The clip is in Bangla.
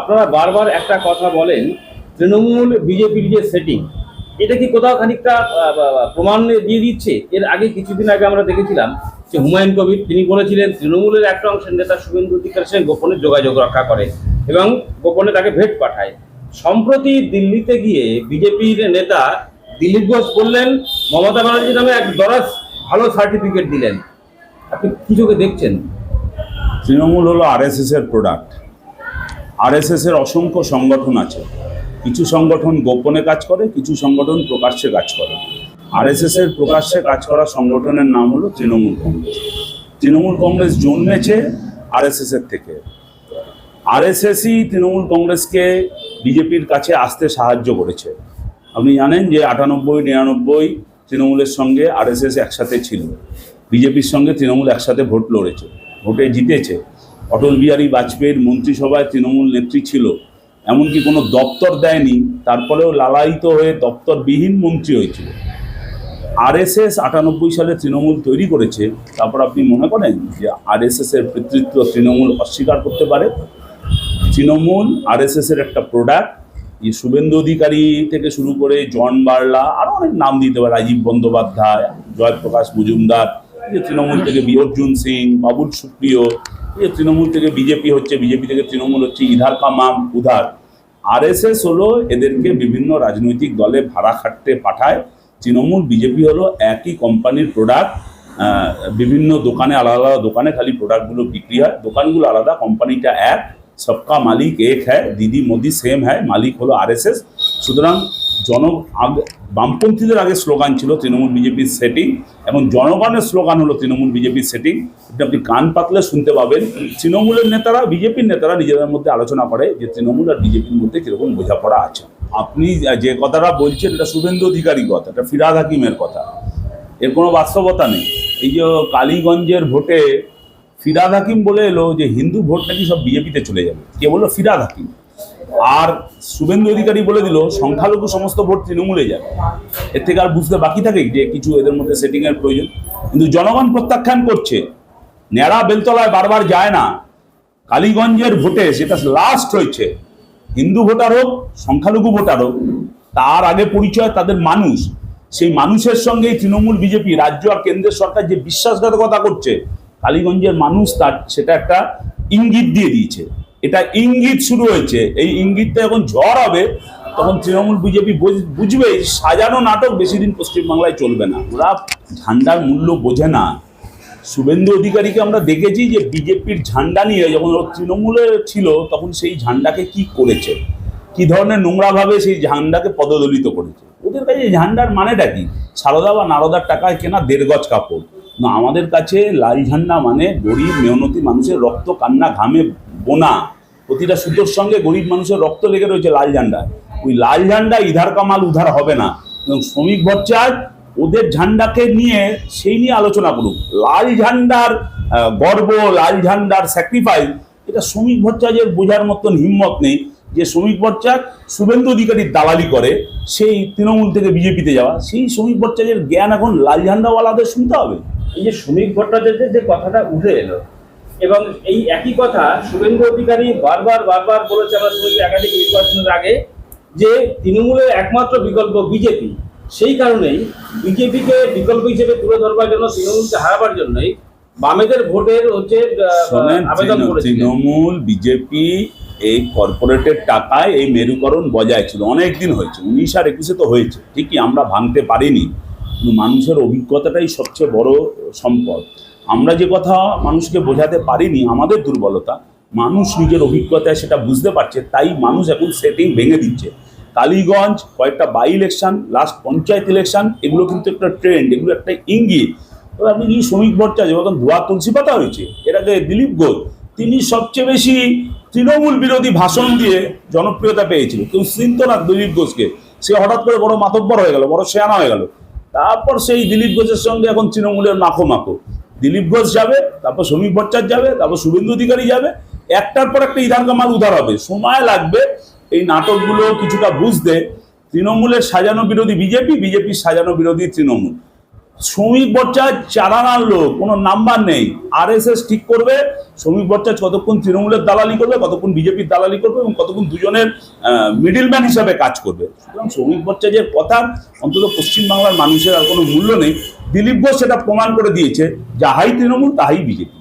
আপনারা বারবার একটা কথা বলেন, তৃণমূল বিজেপির যে সেটিং এটা কি কোথাও খানিকটা প্রমাণ দিয়ে দিচ্ছে? এর আগে কিছুদিন আগে আমরা দেখেছিলাম যে হুমায়ুন কবির, তিনি বলেছিলেন তৃণমূলের একটা অংশের নেতা শুভেন্দু অধিকার সঙ্গে গোপনে যোগাযোগ রক্ষা করে এবং গোপনে তাকে ভেট পাঠায়। সম্প্রতি দিল্লিতে গিয়ে বিজেপির নেতা দিলীপ ঘোষ বললেন, মমতা ব্যানার্জি নামে এক দরাজ ভালো সার্টিফিকেট দিলেন। আপনি কি চোখে দেখছেন? তৃণমূল হলো আরএসএস এর প্রোডাক্ট আরএসএস এর অসংখ্য সংগঠন আছে। কিছু সংগঠন গোপনে কাজ করে, কিছু সংগঠন প্রকাশ্যে কাজ করে। আরএসএস এর প্রকাশ্যে কাজ করা সংগঠনের নাম হলো তৃণমূল কংগ্রেস। তৃণমূল কংগ্রেস জন্মেছে আরএসএস এর থেকে। আরএসএসই তৃণমূল কংগ্রেসকে বিজেপির কাছে আসতে সাহায্য করেছে। আপনি জানেন যে আটানব্বই, নিরানব্বই তৃণমূলের সঙ্গে আরএসএস একসাথে ছিল। বিজেপির সঙ্গে তৃণমূল একসাথে ভোট লড়েছে, ভোটে জিতেছে। অটল বিহারী বাজপেয়ীর মন্ত্রিসভায় তৃণমূল নেত্রী ছিল। এমনকি কোনো দপ্তর দেয়নি, তারপরেও লালায়িত হয়ে দপ্তরবিহীন মন্ত্রী হয়েছিল। আরএসএস আটানব্বই সালে তৃণমূল তৈরি করেছে। তারপর আপনি মনে করেন যে আরএসএস এর কর্তৃত্ব তৃণমূল অস্বীকার করতে পারে? তৃণমূল আরএসএস এর একটা প্রোডাক্ট এই শুভেন্দু অধিকারী থেকে শুরু করে জন বার্লা আরও অনেক নাম দিতে পারে, রাজীব বন্দ্যোপাধ্যায়, জয়প্রকাশ মজুমদার যে তৃণমূল থেকে বি অর্জুন সিং, বাবুল সুপ্রিয় এই তৃণমূল থেকে বিজেপি হচ্ছে, বিজেপি থেকে তৃণমূল হচ্ছে, ইধার কামাম উধার। আর এস হলো এদেরকে বিভিন্ন রাজনৈতিক দলে ভাড়া খাটতে পাঠায়। তৃণমূল, বিজেপি হলো একই কোম্পানির প্রোডাক্ট বিভিন্ন দোকানে, আলাদা আলাদা দোকানে খালি প্রোডাক্টগুলো বিক্রি হয়। দোকানগুলো আলাদা কোম্পানিটা এক। সবকা মালিক এক হ্যায় দিদি মোদি সেম হ্যায় মালিক হলো আরএসএস সুতরাং জন বামপন্থীদের আগে স্লোগান ছিল তৃণমূল বিজেপির সেটিং এবং জনগণের স্লোগান হলো তৃণমূল বিজেপির সেটিং এটা আপনি কান পাতলে শুনতে পাবেন। তৃণমূলের নেতারা, বিজেপির নেতারা নিজেদের মধ্যে আলোচনা করে যে তৃণমূল আর বিজেপির মধ্যে কীরকম বোঝাপড়া আছে। আপনি যে কথাটা বলছেন, এটা শুভেন্দু অধিকারী কথা, এটা ফিরাদ হাকিমের কথা। এর কোনো বাস্তবতা নেই। এই যে কালীগঞ্জের ভোটে ফিরাদ হাকিম বলে এলো যে হিন্দু ভোট নাকি সব বিজেপিতে চলে যাবে। কে বলল? ফিরাদ হাকিম। আর শুভেন্দু অধিকারী বলে দিল, সংখ্যালঘু সমস্ত ভোট তৃণমূলে যাবে। এর থেকে আর বুঝতে বাকি থাকে যে কিছু এদের মধ্যে সেটিং এর প্রয়োজন। কিন্তু জনগণ প্রত্যাখ্যান করছে, ন্যাড়া বেলতলায় বারবার যায় না। কালীগঞ্জের ভোটে সেটা লাস্ট হয়েছে, হিন্দু ভোটার হোক, সংখ্যালঘু ভোটার হোক, তার আগে পরিচয় তাদের মানুষ। সেই মানুষের সঙ্গে তৃণমূল বিজেপি, রাজ্য আর কেন্দ্রের সরকার যে বিশ্বাসঘাতকতা করছে কালীগঞ্জের মানুষ তার সেটা একটা ইঙ্গিত দিয়ে দিয়েছে। এটা ইঙ্গিত শুরু হয়েছে। এই ইঙ্গিতটা যখন ঝড় হবে, তখন তৃণমূল, বিজেপি বুঝ- বুঝবে সাজানো নাটক বেশি দিন পশ্চিমবাংলায় চলবে না। ওরা ঝান্ডার মূল্য বোঝে না। শুভেন্দু অধিকারীকে আমরা দেখেছি যে বিজেপির ঝান্ডা নিয়ে যখন তৃণমূলে ছিল, তখন সেই ঝান্ডাকে কি করেছে? কি ধরনের নোংরাভাবে সেই ঝান্ডাকে পদদলিত করেছে? ওদের কাছে ঝান্ডার মানেটা কি? সারদা বা নারদার টাকায় কেনা দেড় গজ কাপড়। না, আমাদের কাছে লাল ঝান্ডা মানে গরিব মেহনতি মানুষের রক্ত কান্না, ঘামে বোনা। প্রতিটা সুতোর সঙ্গে গরিব মানুষের রক্ত লেগে রয়েছে লাল ঝান্ডা। ওই লাল ঝান্ডা ইধার কামাল, উধার হবে না। এবং শ্রমিক ভট্টাচার্য ওদের ঝান্ডাকে নিয়ে সেই নিয়ে আলোচনা করুক। লাল ঝান্ডার গর্ব, লাল ঝান্ডার স্যাক্রিফাইস এটা শ্রমিক ভট্টাচার্যের বোঝার মতন হিম্মত নেই যে শ্রমিক ভট্টাচার্য শুভেন্দু অধিকারীর দালালি করে, সেই তৃণমূল থেকে বিজেপিতে যাওয়া। সেই শ্রমিক ভট্টাচার্যের জ্ঞান এখন লাল ঝান্ডাওয়ালাদের শুনতে হবে। এই যে শ্রমিক ভট্টাচার্যের যে কথাটা উঠে এলো এবং এই একই কথা শুভেন্দু অধিকারী বারবার বারবার বলেছে আমরা শুনেছি একাধিক নির্বাচনের আগে যে তৃণমূলের একমাত্র বিকল্প বিজেপি। সেই কারণেই বিজেপিকে বিকল্প হিসেবে তুলে ধরবার জন্য তৃণমূলকে হারাবার জন্যই বামেদের ভোটের হচ্ছে আবেদন করেছিল তৃণমূল বিজেপি এই কর্পোরেটের টাকায় এই মেরুকরণ বজায় ছিল অনেক দিন হয়েছে উনিশ আর একুশে তো হয়েছে ঠিকই আমরা ভাঙতে পারিনি। মানুষের অভিজ্ঞতাটাই সবচেয়ে বড় সম্পদ। আমরা যে কথা মানুষকে বোঝাতে পারিনি, আমাদের দুর্বলতা, মানুষ নিজের অভিজ্ঞতায় সেটা বুঝতে পারছে, তাই মানুষ এখন সেটিং ভেঙে দিচ্ছে। কালীগঞ্জ, কয়েকটা by election last panchayat election এগুলো কিন্তু একটা ট্রেন্ড এগুলো একটা ইঙ্গিত। এবার আপনি কি শ্রমিক ভট্টাচার্য যখন ধোয়া তুলসী পাতা হয়েছে এর আগে দিলীপ ঘোষ, তিনি সবচেয়ে বেশি তৃণমূল বিরোধী ভাষণ দিয়ে জনপ্রিয়তা পেয়েছিল। কেউ চিনত না দিলীপ ঘোষকে, সে হঠাৎ করে বড় মাতব্বর হয়ে গেল, বড় শেয়ানা হয়ে গেল। তারপর সেই দিলীপ ঘোষের সঙ্গে এখন তৃণমূলের মাখো মাখো দিলীপ ঘোষ যাবে, তারপর শ্রমিক ভট্টাচার্য যাবে, তারপর শুভেন্দু অধিকারী যাবে। একটার পর একটা ইধার কামাল উধার হবে। সময় লাগবে এই নাটকগুলো কিছুটা বুঝতে। তৃণমূলের সাজানো বিরোধী বিজেপি, বিজেপির সাজানো বিরোধী তৃণমূল। শ্রমিক বর্চার চালানার লোক, কোনো নাম্বার নেই। আরএসএস ঠিক করবে, শ্রমিক বর্চার কতক্ষণ তৃণমূলের দালালি করবে, কতক্ষণ বিজেপির দালালি করবে এবং কতক্ষণ দুজনের মিডিলম্যান হিসাবে কাজ করবে। সুতরাং শ্রমিক ভট্টাচার্যের কথা, অন্তত পশ্চিমবাংলার মানুষের আর কোনো মূল্য নেই। দিলীপ ঘোষ সেটা প্রমাণ করে দিয়েছে, যাহাই তৃণমূল, তাহাই বিজেপি।